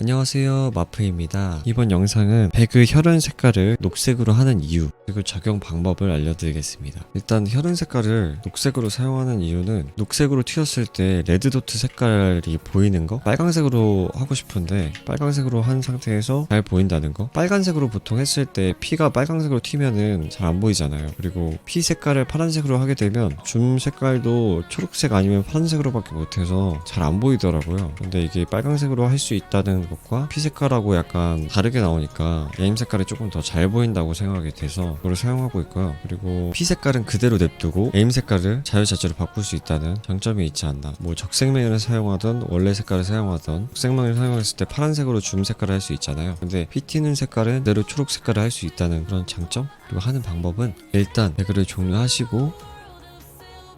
안녕하세요 마프입니다. 이번 영상은 배그 혈흔 색깔을 녹색으로 하는 이유 그리고 적용 방법을 알려드리겠습니다. 일단 혈흔 색깔을 녹색으로 사용하는 이유는 녹색으로 튀었을 때 레드도트 색깔이 보이는 거? 빨강색으로 하고 싶은데 빨강색으로 한 상태에서 잘 보인다는 거? 빨간색으로 보통 했을 때 피가 빨강색으로 튀면은 잘 안 보이잖아요. 그리고 피 색깔을 파란색으로 하게 되면 줌 색깔도 초록색 아니면 파란색으로밖에 못해서 잘 안 보이더라고요. 근데 이게 빨강색으로 할 수 있다는 것과 피 색깔하고 약간 다르게 나오니까 에임 색깔이 조금 더 잘 보인다고 생각이 돼서 그걸 사용하고 있고요. 그리고 피 색깔은 그대로 냅두고 에임 색깔을 자유자재로 바꿀 수 있다는 장점이 있지 않나. 뭐 적색명을 사용하던 원래 색깔을 사용하던 적색명을 사용했을 때 파란색으로 줌 색깔을 할 수 있잖아요. 근데 피 튀는 색깔은 그대로 초록 색깔을 할 수 있다는 그런 장점? 그리고 하는 방법은 일단 배그를 종료하시고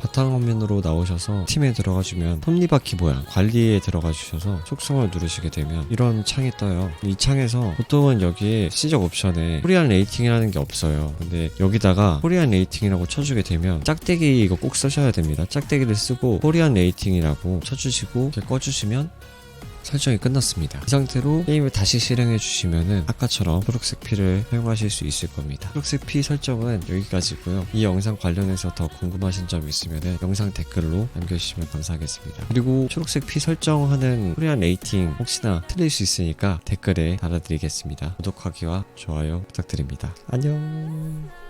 바탕화면으로 나오셔서 팀에 들어가 주면 톱니바퀴 모양 관리에 들어가 주셔서 속성을 누르시게 되면 이런 창이 떠요. 이 창에서 보통은 여기에 시적 옵션에 코리안 레이팅이라는 게 없어요. 근데 여기다가 코리안 레이팅이라고 쳐주게 되면 짝대기 이거 꼭 쓰셔야 됩니다. 짝대기를 쓰고 코리안 레이팅이라고 쳐주시고 이렇게 꺼주시면 설정이 끝났습니다. 이 상태로 게임을 다시 실행해 주시면은 아까처럼 초록색 피를 사용하실 수 있을 겁니다. 초록색 피 설정은 여기까지고요. 이 영상 관련해서 더 궁금하신 점 있으면은 영상 댓글로 남겨주시면 감사하겠습니다. 그리고 초록색 피 설정하는 코리안 레이팅 혹시나 틀릴 수 있으니까 댓글에 달아드리겠습니다. 구독하기와 좋아요 부탁드립니다. 안녕.